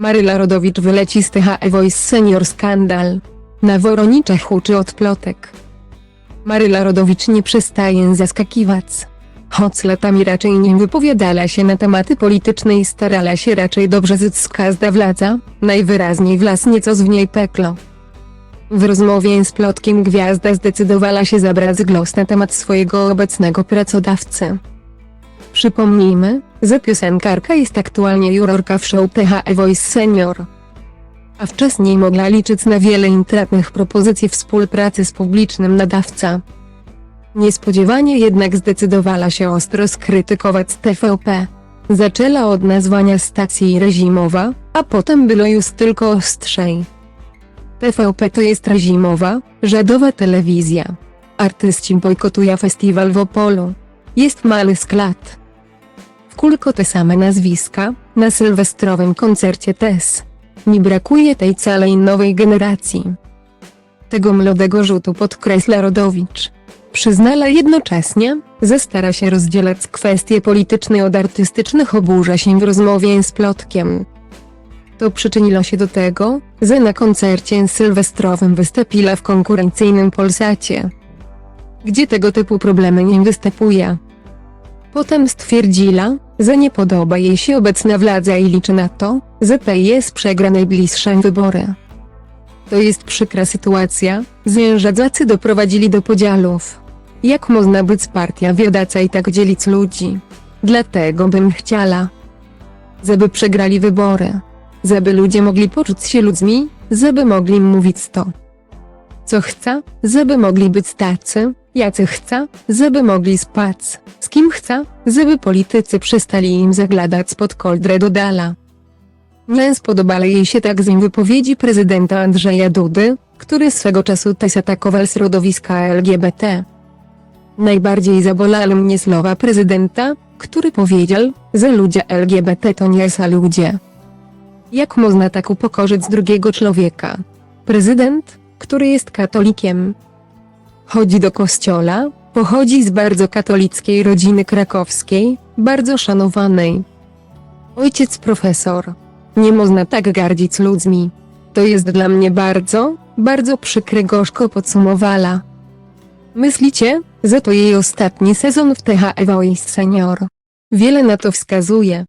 Maryla Rodowicz wyleci z THE Voice Senior Skandal. Na Woroniczach huczy od plotek. Maryla Rodowicz nie przestaje zaskakiwać. Choć latami raczej nie wypowiadała się na tematy polityczne i starała się raczej dobrze zyskać zda władza, najwyraźniej wlas nieco z w niej peklo. W rozmowie z plotkiem gwiazda zdecydowała się zabrać głos na temat swojego obecnego pracodawcy. Przypomnijmy, że piosenkarka jest aktualnie jurorka w show THE Voice Senior. A wcześniej mogła liczyć na wiele intratnych propozycji współpracy z publicznym nadawca. Niespodziewanie jednak zdecydowała się ostro skrytykować TVP. Zaczęła od nazwania stacji Rezimowa, a potem było już tylko ostrzej. TVP to jest Rezimowa, żadowa telewizja. Artyści bojkotują festiwal w Opolu. Jest mały sklat. Kulko te same nazwiska, na sylwestrowym koncercie TES. Nie brakuje tej całej nowej generacji. Tego młodego rzutu podkreśla Rodowicz. Przyznala jednocześnie, że stara się rozdzielać kwestie polityczne od artystycznych oburza się w rozmowie z plotkiem. To przyczyniło się do tego, że na koncercie sylwestrowym wystąpiła w konkurencyjnym Polsacie, gdzie tego typu problemy nie występuje. Potem stwierdziła, że nie podoba jej się obecna władza i liczy na to, że PiS przegra najbliższe wybory. To jest przykra sytuacja, zężadzacy doprowadzili do podziałów. Jak można być partia wiodaca i tak dzielić ludzi? Dlatego bym chciała, żeby przegrali wybory. Żeby ludzie mogli poczuć się ludźmi, żeby mogli mówić to, co chce, żeby mogli być tacy, jacy chce, żeby mogli spać, z kim chce, żeby politycy przestali im zagladać pod koldrę dodala. Nie spodobała jej się także wypowiedzi prezydenta Andrzeja Dudy, który swego czasu też atakował środowiska LGBT. Najbardziej zabolały mnie słowa prezydenta, który powiedział, że ludzie LGBT to nie są ludzie. Jak można tak upokorzyć drugiego człowieka? Prezydent, który jest katolikiem, chodzi do kościoła, pochodzi z bardzo katolickiej rodziny krakowskiej, bardzo szanowanej. Ojciec profesor. Nie można tak gardzić ludźmi. To jest dla mnie bardzo, bardzo przykre gorzko podsumowała. Myślicie, że to jej ostatni sezon w THE Voice Senior? Wiele na to wskazuje.